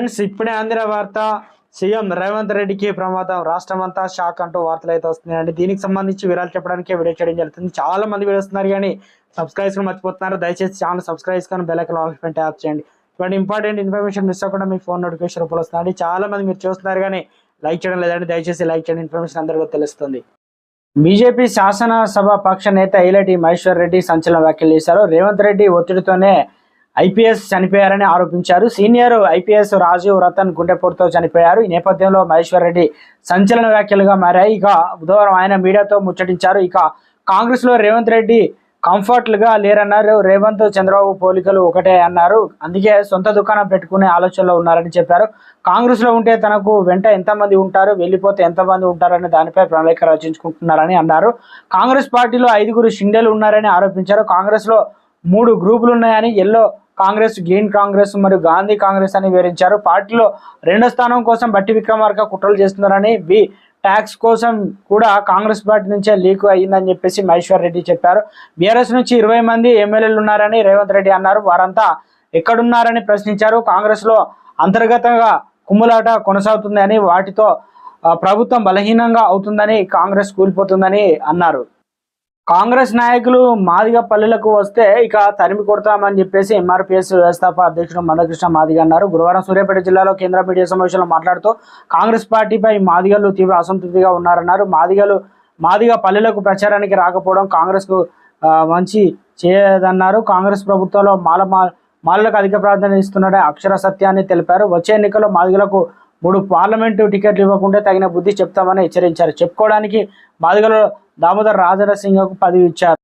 Friends ఇప్పుడే అందిన వార్త సీఎం రేవంత్ రెడ్డికి ప్రమాదం. రాష్ట్రం అంతా షాక్ అంటూ వార్తలు అయితే వస్తున్నాయండి. దీనికి సంబంధించి వివరాలు చెప్పడానికి వీడియో చేయడం జరుగుతుంది. చాలా మంది వీడియోస్తున్నారు కానీ సబ్స్క్రైబ్ కూడా మర్చిపోతున్నారు. దయచేసి ఛానల్ సబ్స్క్రైబ్ చేసుకొని బెల్ ఆల్ పెట్టి యాప్ చేయండి. ఇటువంటి ఇంపార్టెంట్ ఇన్ఫర్మేషన్ మిస్ అవ్వకుండా మీ ఫోన్ నోటిఫికేషన్ రూపంలో వస్తుందండి చాలా మంది మీరు చూస్తున్నారు కానీ లైక్ చేయడం లేదండి. దయచేసి లైక్ చేయండి. ఇన్ఫర్మేషన్ అందరికీ తెలుస్తుంది. బీజేపీ శాసనసభ పక్ష నేత ఐలటి మహేశ్వర్ రెడ్డి సంచలన వ్యాఖ్యలు చేశారు. రేవంత్ రెడ్డి ఒత్తిడితోనే ఐపీఎస్ చనిపోయారని ఆరోపించారు. సీనియర్ ఐపీఎస్ రాజీవ్ రతన్ గుండెపోటుతో చనిపోయారు. ఈ నేపథ్యంలో మహేశ్వర్ రెడ్డి సంచలన వ్యాఖ్యలుగా మారాయి. ఇక బుధవారం ఆయన మీడియాతో ముచ్చటించారు. ఇక కాంగ్రెస్లో రేవంత్ రెడ్డి కంఫర్ట్గా లేరన్నారు. రేవంత్ చంద్రబాబు పోలికలు ఒకటే అన్నారు. అందుకే సొంత దుకాణం పెట్టుకునే ఆలోచనలో ఉన్నారని చెప్పారు. కాంగ్రెస్లో ఉంటే తనకు వెంట ఎంతమంది ఉంటారు వెళ్ళిపోతే ఎంతమంది ఉంటారని దానిపై ప్రణాళిక రచించుకుంటున్నారని అన్నారు. కాంగ్రెస్ పార్టీలో ఐదుగురు షిండేలు ఉన్నారని ఆరోపించారు. కాంగ్రెస్లో మూడు గ్రూపులు ఉన్నాయని ఎల్లో కాంగ్రెస్ గ్రీన్ కాంగ్రెస్ మరియు గాంధీ కాంగ్రెస్ అని వివరించారు. పార్టీలో రెండో స్థానం కోసం బట్టి విక్రమార్క కుట్రలు చేస్తున్నారని బి ట్యాక్స్ కోసం కూడా కాంగ్రెస్ పార్టీ నుంచే లీక్ అయ్యిందని చెప్పేసి మహేశ్వర్ రెడ్డి చెప్పారు. బీఆర్ఎస్ నుంచి ఇరవై మంది ఎమ్మెల్యేలు ఉన్నారని రేవంత్ రెడ్డి అన్నారు. వారంతా ఎక్కడున్నారని ప్రశ్నించారు. కాంగ్రెస్లో అంతర్గతంగా కుమ్ములాట కొనసాగుతుందని వాటితో ప్రభుత్వం బలహీనంగా అవుతుందని కాంగ్రెస్ కూలిపోతుందని అన్నారు. కాంగ్రెస్ నాయకులు మాదిగ పల్లెలకు వస్తే ఇక తరిమి కొడతామని చెప్పేసి ఎంఆర్పీఎస్ వ్యవస్థాప అధ్యక్షుడు మందకృష్ణ మాదిగ అన్నారు. గురువారం సూర్యాపేట జిల్లాలో కేంద్ర మీడియా సమావేశంలో మాట్లాడుతూ కాంగ్రెస్ పార్టీపై మాదిగలు తీవ్ర అసంతృప్తిగా ఉన్నారన్నారు. మాదిగలు మాదిగ పల్లెలకు ప్రచారానికి రాకపోవడం కాంగ్రెస్కు మంచి చేయదన్నారు. కాంగ్రెస్ ప్రభుత్వంలో మాల మా- మాలలకు అధిక ప్రాధాన్యత ఇస్తున్నట్టే అక్షర సత్యాన్ని తెలిపారు. వచ్చే ఎన్నికల్లో మాదిగలకు మూడు పార్లమెంటు టికెట్లు ఇవ్వకుంటే తగిన బుద్ధి చెప్తామని హెచ్చరించారు. చెప్పుకోవడానికి మాదిగలో దామోదర్ రాజనరసింహకు పదవి ఇచ్చారు.